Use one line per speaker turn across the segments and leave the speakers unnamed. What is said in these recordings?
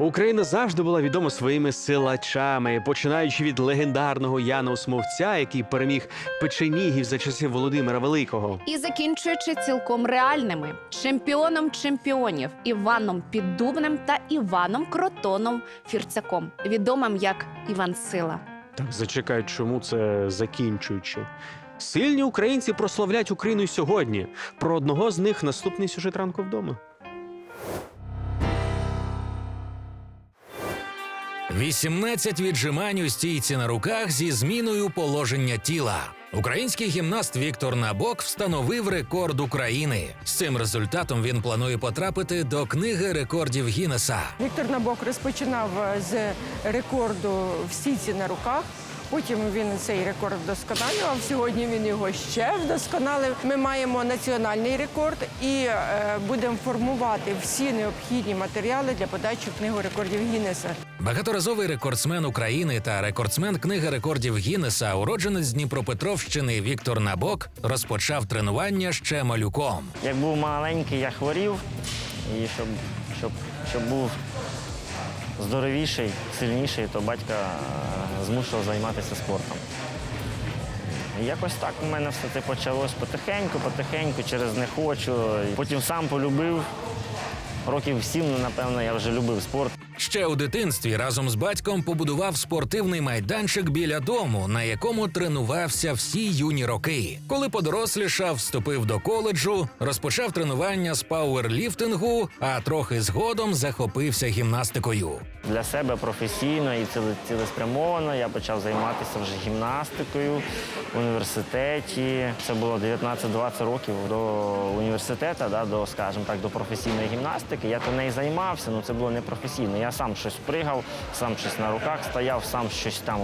Україна завжди була відома своїми силачами, починаючи від легендарного Яна Осмовця, який переміг печенігів за часів Володимира Великого.
І закінчуючи цілком реальними чемпіоном чемпіонів Іваном Піддубним та Іваном Кротоном Фірцяком, відомим як Іван Сила.
Так, зачекай, чому це закінчуючи? Сильні українці прославлять Україну й сьогодні. Про одного з них наступний сюжет ранку вдома.
18 віджимань у стійці на руках зі зміною положення тіла. Український гімнаст Віктор Набок встановив рекорд України. З цим результатом він планує потрапити до книги рекордів Гіннеса.
Віктор Набок розпочинав е, з рекорду в стійці на руках. Потім він цей рекорд вдосконалював. Сьогодні він його ще вдосконалив. Ми маємо національний рекорд і е, будемо формувати всі необхідні матеріали для подачі в книгу рекордів Гіннеса.
Багаторазовий рекордсмен України та рекордсмен книги рекордів Гіннеса, уродженець Дніпропетровщини Віктор Набок, розпочав тренування ще малюком.
Як був маленький, я хворів, і щоб, щоб, щоб був здоровіший, сильніший, то батька е, змушував займатися спортом. Якось так у мене все це почалось потихеньку, потихеньку, через не хочу. Потім сам полюбив. Років сім, ну, напевно, я вже любив спорт.
Ще у дитинстві разом з батьком побудував спортивний майданчик біля дому, на якому тренувався всі юні роки. Коли подорослішав, вступив до коледжу, розпочав тренування з пауерліфтингу, а трохи згодом захопився гімнастикою.
Для себе професійно і цілеспрямовано я почав займатися вже гімнастикою в університеті. Це було 19-20 років до університету, да, до, скажімо так, до професійної гімнастики. Я то нею займався, але це було не професійно. Я сам щось пригав, сам щось на руках стояв, сам щось там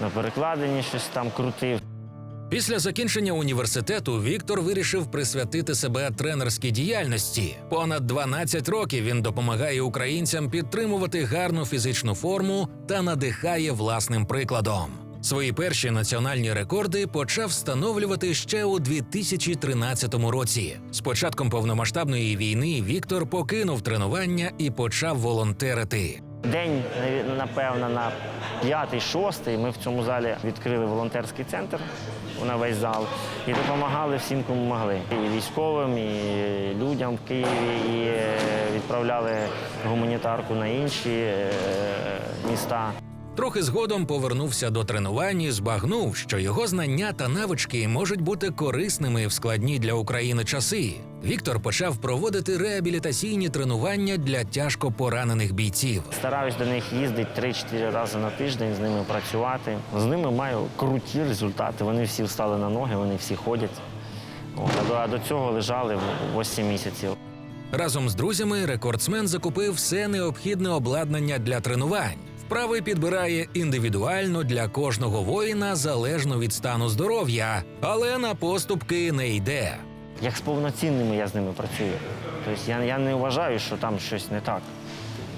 на перекладині щось там крутив.
Після закінчення університету Віктор вирішив присвятити себе тренерській діяльності. Понад 12 років він допомагає українцям підтримувати гарну фізичну форму та надихає власним прикладом. Свої перші національні рекорди почав встановлювати ще у 2013 році. З початком повномасштабної війни Віктор покинув тренування і почав волонтерити.
День, напевно, на п'ятий, шостий ми в цьому залі відкрили волонтерський центр на весь зал і допомагали всім, кому могли. І військовим, і людям в Києві, і е, відправляли гуманітарку на інші е, міста.
Трохи згодом повернувся до тренувань і збагнув, що його знання та навички можуть бути корисними в складні для України часи. Віктор почав проводити реабілітаційні тренування для тяжко поранених бійців.
Стараюсь до них їздити 3-4 рази на тиждень, з ними працювати. З ними маю круті результати. Вони всі встали на ноги, вони всі ходять. А до- цього лежали 8 місяців.
Разом з друзями рекордсмен закупив все необхідне обладнання для тренувань. Вправи підбирає індивідуально для кожного воїна залежно від стану здоров'я, але на поступки не йде.
Як з повноцінними я з ними працюю. Тобто я, я не вважаю, що там щось не так.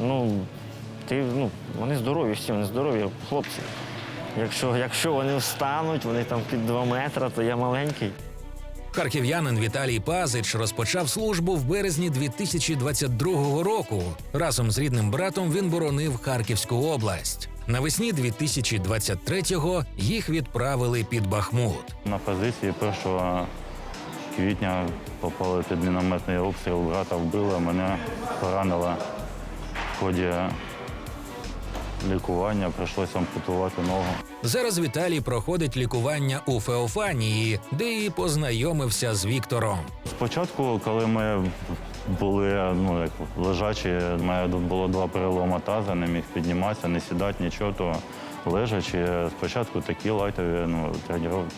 Ну, ти, ну, вони здорові, всі вони здорові, хлопці. Якщо, якщо вони встануть, вони там під 2 метри, то я маленький.
Харків'янин Віталій Пазич розпочав службу в березні 2022 року. Разом з рідним братом він боронив Харківську область. Навесні 2023-го їх відправили під Бахмут.
На позиції 1 квітня попали під мінометний обстріл, брата вбили, мене поранило в ході лікування, прийшлося ампутувати ногу.
Зараз Віталій проходить лікування у Феофанії, де і познайомився з Віктором.
Спочатку, коли ми були ну, як лежачі, у мене було два переломи таза, не міг підніматися, не сідати, нічого, то лежачі. Спочатку такі лайтові ну,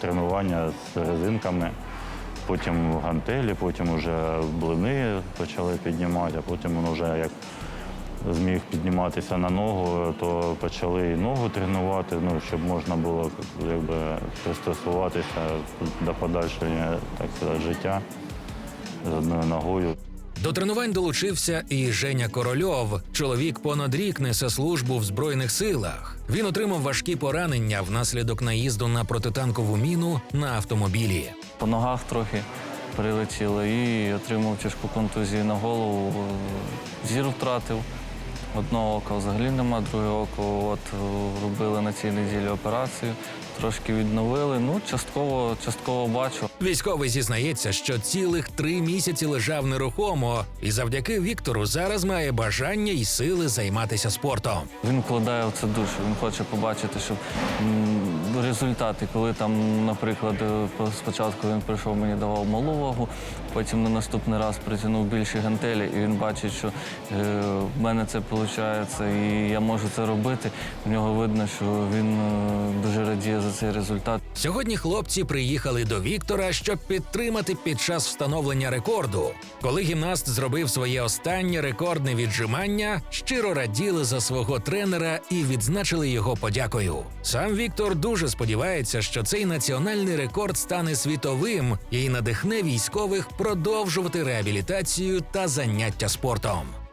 тренування з резинками, потім гантелі, потім вже блини почали піднімати, а потім воно вже як зміг підніматися на ногу, то почали і ногу тренувати, ну, щоб можна було якби, пристосуватися до подальшого так сказати, життя з одною ногою.
До тренувань долучився і Женя Корольов. Чоловік понад рік несе службу в збройних силах. Він отримав важкі поранення внаслідок наїзду на протитанкову міну на автомобілі.
По ногах трохи прилетіло і отримав тяжку контузію на голову, зір втратив. Одного ока взагалі нема, друге око от е, робили на цій неділі операцію, трошки відновили. Ну, частково, частково бачу.
Військовий зізнається, що цілих три місяці лежав нерухомо, і завдяки Віктору зараз має бажання і сили займатися спортом.
Він вкладає в це душу. Він хоче побачити, щоб результати, коли там, наприклад, е, спочатку він прийшов, мені давав малу вагу, потім на наступний раз притягнув більші гантелі, і він бачить, що е, в мене це виходить, і я можу це робити. В нього видно, що він е, дуже радіє за цей результат.
Сьогодні хлопці приїхали до Віктора, щоб підтримати під час встановлення рекорду. Коли гімнаст зробив своє останнє рекордне віджимання, щиро раділи за свого тренера і відзначили його подякою. Сам Віктор дуже сподівається, що цей національний рекорд стане світовим і надихне військових продовжувати реабілітацію та заняття спортом.